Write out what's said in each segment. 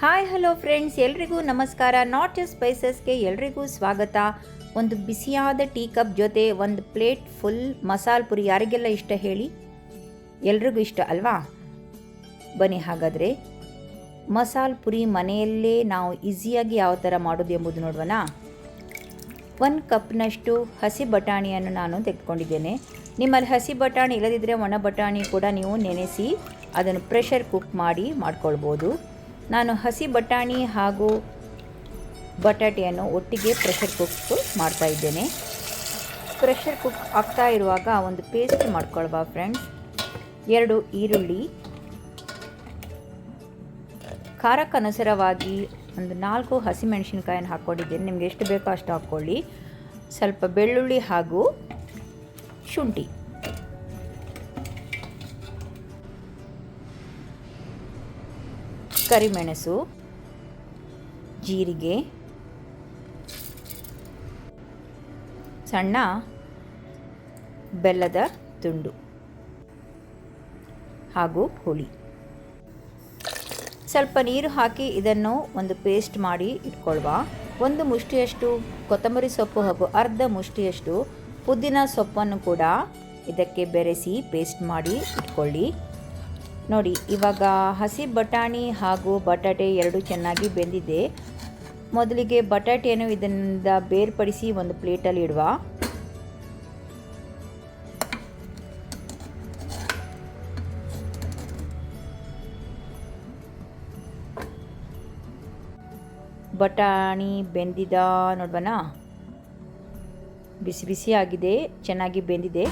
Hi hello friends ಎಲ್ರಿಗೂ ನಮಸ್ಕಾರ. Not just ಸ್ಪೈಸಸ್ಗೆ ಎಲ್ರಿಗೂ ಸ್ವಾಗತ. ಒಂದು ಬಿಸಿಯಾದ ಟೀ ಕಪ್ ಜೊತೆ ಒಂದು ಪ್ಲೇಟ್ ಫುಲ್ ಮಸಾಲ ಪುರಿ ಯಾರಿಗೆಲ್ಲ ಇಷ್ಟ ಹೇಳಿ? ಎಲ್ರಿಗೂ ಇಷ್ಟ ಅಲ್ವಾ? ಬನ್ನಿ ಹಾಗಾದರೆ. ಮಸಾಲ ಪುರಿ ಮನೆಯಲ್ಲೇ ನಾವು ಈಸಿಯಾಗಿ ಯಾವ ಥರ ಮಾಡೋದು ಎಂಬುದು ನೋಡುವನ? ಒಂದು ಕಪ್ನಷ್ಟು ಹಸಿ ಬಟಾಣಿಯನ್ನು ನಾನು ತೆಗೆದುಕೊಂಡಿದ್ದೇನೆ. ನಿಮ್ಮಲ್ಲಿ ಹಸಿ ಬಟಾಣಿ ಇಲ್ಲದಿದ್ದರೆ ಒಣ ಬಟಾಣಿ ಕೂಡ ನೀವು ನೆನೆಸಿ ಅದನ್ನು ಪ್ರೆಷರ್ ಕುಕ್ ಮಾಡಿ ಮಾಡ್ಕೊಳ್ಬೋದು. ನಾನು ಹಸಿ ಬಟಾಣಿ ಹಾಗೂ ಬಟಾಟೆಯನ್ನು ಒಟ್ಟಿಗೆ ಪ್ರೆಷರ್ ಕುಕ್ ಮಾಡ್ತಾ ಇದ್ದೇನೆ. ಪ್ರೆಷರ್ ಕುಕ್ ಆಗ್ತಾ ಇರುವಾಗ ಒಂದು ಪೇಸ್ಟ್ ಮಾಡ್ಕೊಳ್ಬಾ ಫ್ರೆಂಡ್ಸ್ ಎರಡು ಈರುಳ್ಳಿ. ಖಾರಕ್ಕನುಸಾರವಾಗಿ ಒಂದು ನಾಲ್ಕು ಹಸಿಮೆಣಸಿನ್ಕಾಯನ್ನು ಹಾಕ್ಕೊಂಡಿದ್ದೇನೆ. ನಿಮ್ಗೆ ಎಷ್ಟು ಬೇಕೋ ಅಷ್ಟು ಹಾಕ್ಕೊಳ್ಳಿ. ಸ್ವಲ್ಪ ಬೆಳ್ಳುಳ್ಳಿ ಹಾಗೂ ಶುಂಠಿ. ಕರಿಮೆಣಸು ಜೀರಿಗೆ, ಸಣ್ಣ ಬೆಲ್ಲದ ತುಂಡು ಹಾಗೂ ಹುಳಿ. ಸ್ವಲ್ಪ ನೀರು ಹಾಕಿ ಇದನ್ನು ಒಂದು ಪೇಸ್ಟ್ ಮಾಡಿ ಇಟ್ಕೊಳ್ವಾ. ಒಂದು ಮುಷ್ಟಿಯಷ್ಟು ಕೊತ್ತಂಬರಿ ಸೊಪ್ಪು ಹಾಗೂ ಅರ್ಧ ಮುಷ್ಟಿಯಷ್ಟು ಪುದೀನ ಸೊಪ್ಪನ್ನು ಕೂಡ ಇದಕ್ಕೆ ಬೆರೆಸಿ ಪೇಸ್ಟ್ ಮಾಡಿ ಇಟ್ಕೊಳ್ಳಿ. ನೋಡಿ, ಇವಾಗ ಹಸಿ ಬಟಾಣಿ ಹಾಗೂ ಬಟಾಟೆ ಎರಡು ಚೆನ್ನಾಗಿ ಬೆಂದಿದೆ. ಮೊದಲಿಗೆ ಬಟಾಟೆಯನ್ನು ಇದರಿಂದ ಬೇರ್ಪಡಿಸಿ ಒಂದು ಪ್ಲೇಟಲ್ಲಿ ಇಡುವ. ಬಟಾಣಿ ಬೆಂದಿದ ನೋಡ್ಬನಾ ಬಿಸಿ ಬಿಸಿ ಆಗಿದೆ, ಚೆನ್ನಾಗಿ ಬೆಂದಿದೆ.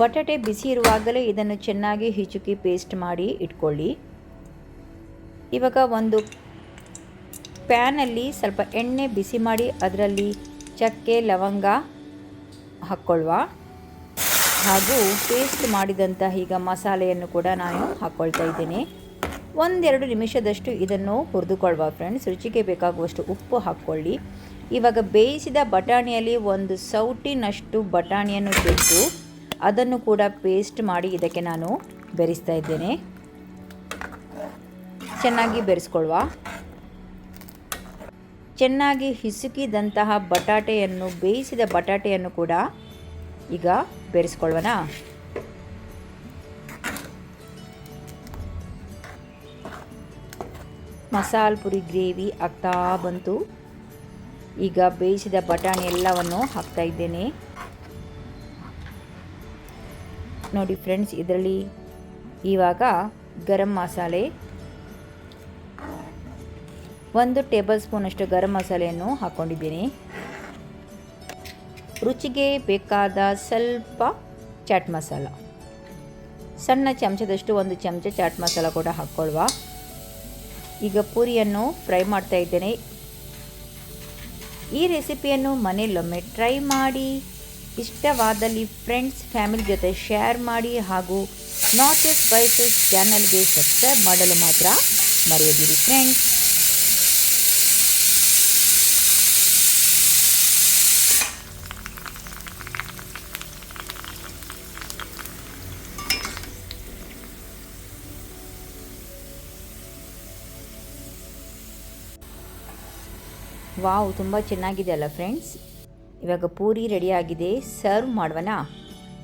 ಬಟಾಟೆ ಬಿಸಿ ಇರುವಾಗಲೇ ಇದನ್ನು ಚೆನ್ನಾಗಿ ಹಿಚುಕಿ ಪೇಸ್ಟ್ ಮಾಡಿ ಇಟ್ಕೊಳ್ಳಿ. ಇವಾಗ ಒಂದು ಪ್ಯಾನಲ್ಲಿ ಸ್ವಲ್ಪ ಎಣ್ಣೆ ಬಿಸಿ ಮಾಡಿ ಅದರಲ್ಲಿ ಚಕ್ಕೆ, ಲವಂಗ ಹಾಕ್ಕೊಳ್ಳುವ ಹಾಗೂ ಪೇಸ್ಟ್ ಮಾಡಿದಂತಹ ಈಗ ಮಸಾಲೆಯನ್ನು ಕೂಡ ನಾನು ಹಾಕ್ಕೊಳ್ತಾ ಇದ್ದೇನೆ. ಒಂದೆರಡು ನಿಮಿಷದಷ್ಟು ಇದನ್ನು ಹುರಿದುಕೊಳ್ಳುವ ಫ್ರೆಂಡ್ಸ್. ರುಚಿಗೆ ಬೇಕಾಗುವಷ್ಟು ಉಪ್ಪು ಹಾಕ್ಕೊಳ್ಳಿ. ಇವಾಗ ಬೇಯಿಸಿದ ಬಟಾಣಿಯಲ್ಲಿ ಒಂದು ಸೌಟಿನಷ್ಟು ಬಟಾಣಿಯನ್ನು ತೆಗೆದು ಅದನ್ನು ಕೂಡ ಪೇಸ್ಟ್ ಮಾಡಿ ಇದಕ್ಕೆ ನಾನು ಬೆರೆಸ್ತಾ ಇದ್ದೇನೆ. ಚೆನ್ನಾಗಿ ಬೆರೆಸ್ಕೊಳ್ವಾ. ಚೆನ್ನಾಗಿ ಹಿಸುಕಿದಂತಹ ಬಟಾಟೆಯನ್ನು, ಬೇಯಿಸಿದ ಬಟಾಟೆಯನ್ನು ಕೂಡ ಈಗ ಬೆರೆಸ್ಕೊಳ್ವನ? ಮಸಾಲ ಪುರಿ, ಗ್ರೇವಿ ಆಗ್ತಾ ಬಂತು. ಈಗ ಬೇಯಿಸಿದ ಬಟಾಣಿ ಎಲ್ಲವನ್ನು ಹಾಕ್ತಾ ಇದ್ದೇನೆ. ನೋಡಿ ಫ್ರೆಂಡ್ಸ್, ಇದರಲ್ಲಿ ಇವಾಗ ಗರಂ ಮಸಾಲೆ, ಒಂದು ಟೇಬಲ್ ಸ್ಪೂನಷ್ಟು ಗರಂ ಮಸಾಲೆಯನ್ನು ಹಾಕ್ಕೊಂಡಿದ್ದೀನಿ ರುಚಿಗೆ ಬೇಕಾದ ಸ್ವಲ್ಪ ಚಾಟ್ ಮಸಾಲ, ಸಣ್ಣ ಚಮಚದಷ್ಟು ಒಂದು ಚಮಚ ಚಾಟ್ ಮಸಾಲ ಕೂಡ ಹಾಕ್ಕೊಳ್ವ. ಈಗ ಪೂರಿಯನ್ನು ಫ್ರೈ ಮಾಡ್ತಾ ಇದ್ದೇನೆ. ಈ ರೆಸಿಪಿಯನ್ನು ಮನೆಯಲ್ಲೊಮ್ಮೆ ಟ್ರೈ ಮಾಡಿ ಇಷ್ಟವಾದಲ್ಲಿ ಫ್ರೆಂಡ್ಸ್ ಫ್ಯಾಮಿಲಿ ಜೊತೆ ಶೇರ್ ಮಾಡಿ ಹಾಗೂ ನಾಟ್ ಬೈ ಸ್ಪೈಸಸ್ ಚಾನಲ್ಗೆ ಸಬ್ಸ್ಕ್ರೈಬ್ ಮಾಡಲು ಮಾತ್ರ ಮರೆಯದಿರಿ ಫ್ರೆಂಡ್ಸ್ ವಾವ್ ತುಂಬ ಚೆನ್ನಾಗಿದೆ ಅಲ್ಲ ಫ್ರೆಂಡ್ಸ್ ಇವಾಗ ಪೂರಿ ರೆಡಿಯಾಗಿದೆ ಸರ್ವ್ ಮಾಡುವನ?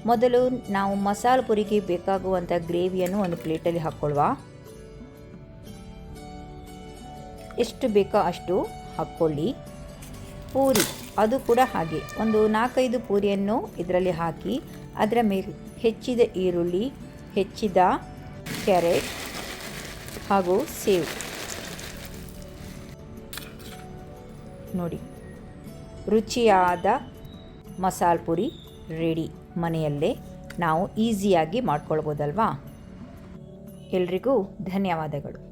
ಮೊದಲು ನಾವು ಮಸಾಲ ಪೂರಿಗೆ ಬೇಕಾಗುವಂಥ ಗ್ರೇವಿಯನ್ನು ಒಂದು ಪ್ಲೇಟಲ್ಲಿ ಹಾಕ್ಕೊಳ್ವಾ. ಎಷ್ಟು ಬೇಕೋ ಅಷ್ಟು ಹಾಕ್ಕೊಳ್ಳಿ. ಪೂರಿ, ಅದು ಕೂಡ ಹಾಗೆ. ಒಂದು ನಾಲ್ಕೈದು ಪೂರಿಯನ್ನು ಇದರಲ್ಲಿ ಹಾಕಿ, ಅದರ ಮೇಲೆ ಹೆಚ್ಚಿದ ಈರುಳ್ಳಿ, ಹೆಚ್ಚಿದ ಕ್ಯಾರೆಟ್ ಹಾಗೂ ಸೇವ್. ನೋಡಿ. ರುಚಿಯಾದ ಮಸಾಲ ಪುರಿ ರೆಡಿ ಮನೆಯಲ್ಲೇ ನಾವು ಈಸಿಯಾಗಿ ಮಾಡ್ಕೊಳ್ಬೋದಲ್ವಾ? ಎಲ್ರಿಗೂ ಧನ್ಯವಾದಗಳು.